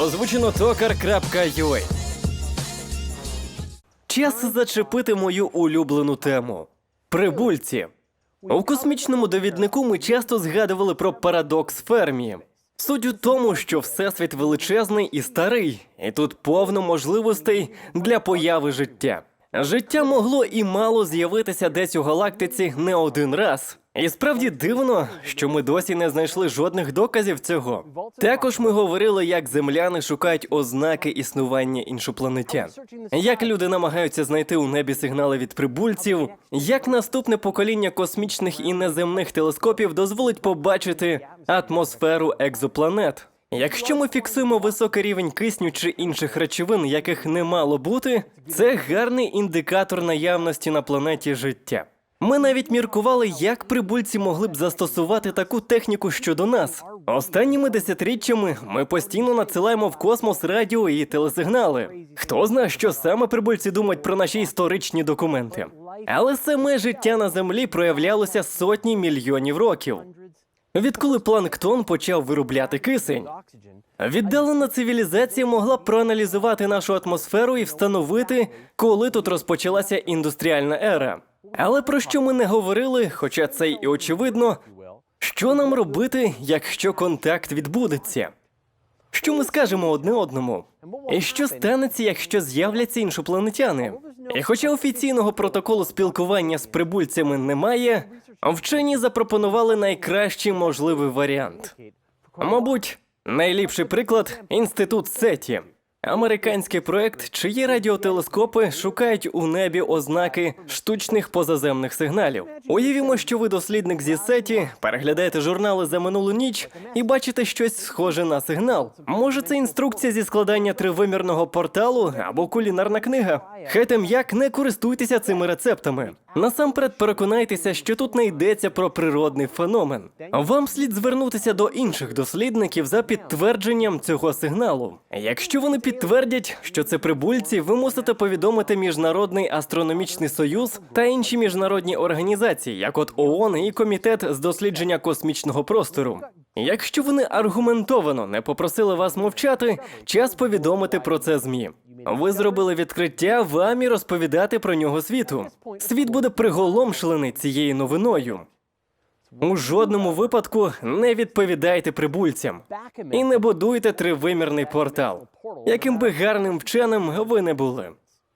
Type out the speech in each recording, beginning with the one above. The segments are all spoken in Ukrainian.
Озвучено токар.ua Час зачепити мою улюблену тему прибульці. У космічному довіднику ми часто згадували про парадокс Фермі. Суть у тому, що всесвіт величезний і старий, і тут повно можливостей для появи життя. Життя могло і мало з'явитися десь у галактиці не один раз. І справді дивно, що ми досі не знайшли жодних доказів цього. Також ми говорили, як земляни шукають ознаки існування іншопланетян, як люди намагаються знайти у небі сигнали від прибульців, як наступне покоління космічних і неземних телескопів дозволить побачити атмосферу екзопланет. Якщо ми фіксуємо високий рівень кисню чи інших речовин, яких не мало бути, це гарний індикатор наявності на планеті життя. Ми навіть міркували, як прибульці могли б застосувати таку техніку щодо нас. Останніми десятиріччями ми постійно надсилаємо в космос радіо і телесигнали. Хто знає, що саме прибульці думають про наші історичні документи. Але саме життя на землі проявлялося сотні мільйонів років. Відколи планктон почав виробляти кисень, віддалена цивілізація могла проаналізувати нашу атмосферу і встановити, коли тут розпочалася індустріальна ера. Але про що ми не говорили, хоча це й очевидно, що нам робити, якщо контакт відбудеться? Що ми скажемо одне одному? І що станеться, якщо з'являться іншопланетяни? І хоча офіційного протоколу спілкування з прибульцями немає, вчені запропонували найкращий можливий варіант. Мабуть, найліпший приклад інститут Сеті. Американський проект, чиї радіотелескопи шукають у небі ознаки штучних позаземних сигналів. Уявімо, що ви дослідник зі сеті, переглядаєте журнали за минулу ніч і бачите щось схоже на сигнал. Може, це інструкція зі складання тривимірного порталу або кулінарна книга. Хай там як не користуйтеся цими рецептами. Насамперед переконайтеся, що тут не йдеться про природний феномен. Вам слід звернутися до інших дослідників за підтвердженням цього сигналу. Якщо вони підтвердять, що це прибульці, ви мусите повідомити Міжнародний астрономічний союз та інші міжнародні організації, як от ООН і комітет з дослідження космічного простору. Якщо вони аргументовано не попросили вас мовчати, час повідомити про це змі. Ви зробили відкриття, вам і розповідати про нього світу. Світ буде приголомшлений цією новиною. У жодному випадку не відповідайте прибульцям і не будуйте тривимірний портал, яким би гарним вченим ви не були.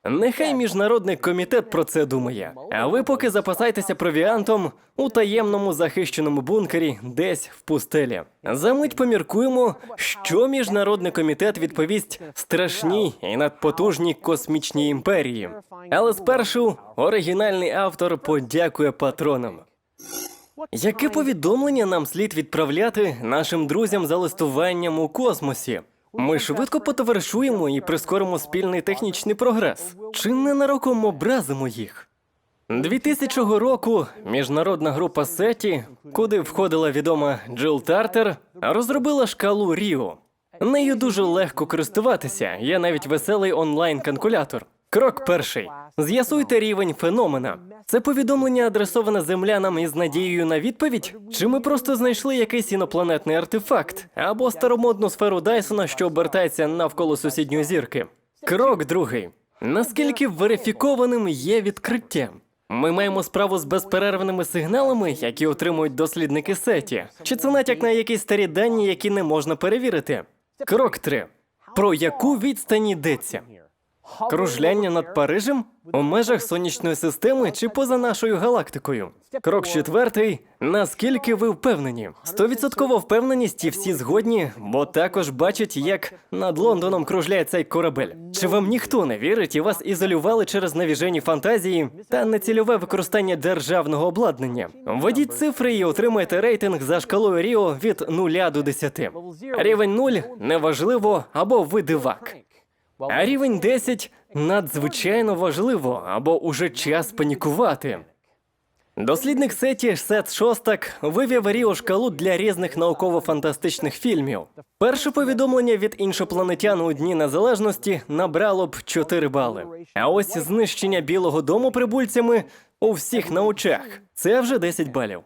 Нехай міжнародний комітет про це думає. А ви поки запасайтеся провіантом у таємному захищеному бункері десь в пустелі. Замить поміркуємо, що міжнародний комітет відповість страшній і надпотужній космічній імперії. Але спершу оригінальний автор подякує патронам. Яке повідомлення нам слід відправляти нашим друзям за листуванням у космосі? Ми швидко потоваришуємо і прискоримо спільний технічний прогрес. Чи ненароком образимо їх? 2000 року міжнародна група Сеті, куди входила відома Джил Тартер, розробила шкалу Ріо. Нею дуже легко користуватися. Є навіть веселий онлайн-калькулятор. Крок перший: з'ясуйте рівень феномена. Це повідомлення адресоване землянам із надією на відповідь? Чи ми просто знайшли якийсь інопланетний артефакт або старомодну сферу Дайсона, що обертається навколо сусідньої зірки? Крок другий: наскільки верифікованим є відкриття? Ми маємо справу з безперервними сигналами, які отримують дослідники сеті. Чи це натяк на якісь старі дані, які не можна перевірити? Крок 3. Про яку відстань йдеться? Кружляння над Парижем у межах сонячної системи чи поза нашою галактикою. Крок четвертий. Наскільки ви впевнені? Стовідсоткова впевненість і всі згодні, бо також бачать, як над Лондоном кружляє цей корабель. Чи вам ніхто не вірить і вас ізолювали через навіжені фантазії та нецільове використання державного обладнання? Введіть цифри і отримаєте рейтинг за шкалою Ріо від 0 до 10. Рівень 0 – неважливо або ви дивак. А рівень 10 надзвичайно важливо, або уже час панікувати. Дослідник Сеті Сет Шостак вивів Ріо шкалу для різних науково-фантастичних фільмів. Перше повідомлення від іншопланетян у Дні Незалежності набрало б 4 бали. А ось знищення Білого Дому прибульцями у всіх на очах це вже 10 балів.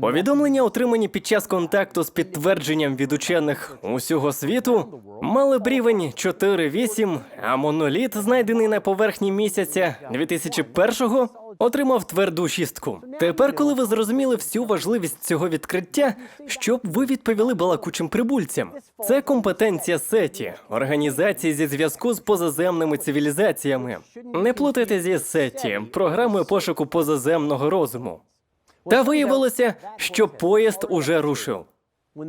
Повідомлення, отримані під час контакту з підтвердженням від учених усього світу, мали б рівень 4-8, а моноліт, знайдений на поверхні місяця 2001-го, отримав тверду шістку. Тепер, коли ви зрозуміли всю важливість цього відкриття, що б ви відповіли балакучим прибульцям? Це компетенція сеті, організації зі зв'язку з позаземними цивілізаціями. Не плутайте зі сеті, програмою пошуку позаземного розуму. Та виявилося, що поїзд уже рушив.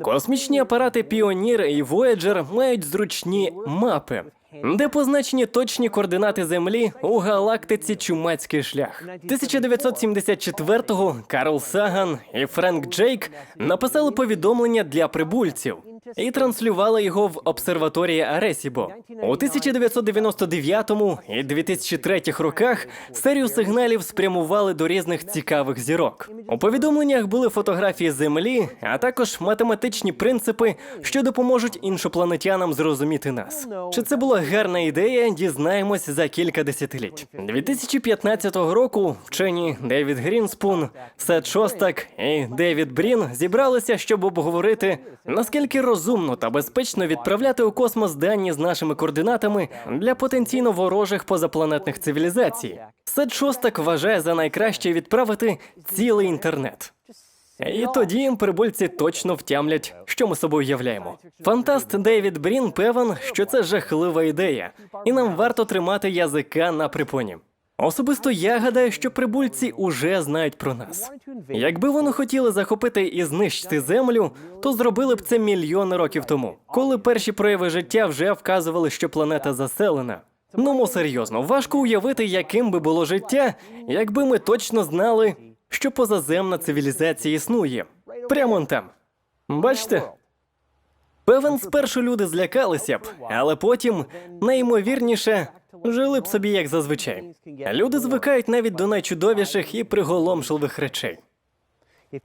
Космічні апарати Піонір і Вояджер мають зручні мапи, де позначені точні координати Землі у галактиці Чумацький шлях. 1974-го Карл Саган і Френк Джейк написали повідомлення для прибульців і транслювали його в обсерваторії Аресібо. У 1999 і 2003 роках серію сигналів спрямували до різних цікавих зірок. У повідомленнях були фотографії Землі, а також математичні принципи, що допоможуть іншопланетянам зрозуміти нас. Чи це була гарна ідея? Дізнаємось за кілька десятиліть. 2015 року вчені Девід Грінспун, Сет Шостак і Девід Брін зібралися, щоб обговорити наскільки розумно та безпечно відправляти у космос дані з нашими координатами для потенційно ворожих позапланетних цивілізацій. Сет Шостак вважає за найкраще відправити цілий інтернет. І тоді прибульці точно втямлять, що ми собою являємо. Фантаст Девід Брін певен, що це жахлива ідея, і нам варто тримати язика на припоні. Особисто я гадаю, що прибульці уже знають про нас. Якби вони хотіли захопити і знищити землю, то зробили б це мільйони років тому, коли перші прояви життя вже вказували, що планета заселена. Ну, серйозно, важко уявити, яким би було життя, якби ми точно знали, що позаземна цивілізація існує. Прямо там. Бачите? Певен, спершу люди злякалися б, але потім, найімовірніше, жили б собі як зазвичай. Люди звикають навіть до найчудовіших і приголомшливих речей.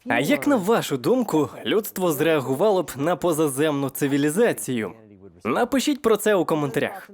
А як на вашу думку, людство зреагувало б на позаземну цивілізацію? Напишіть про це у коментарях.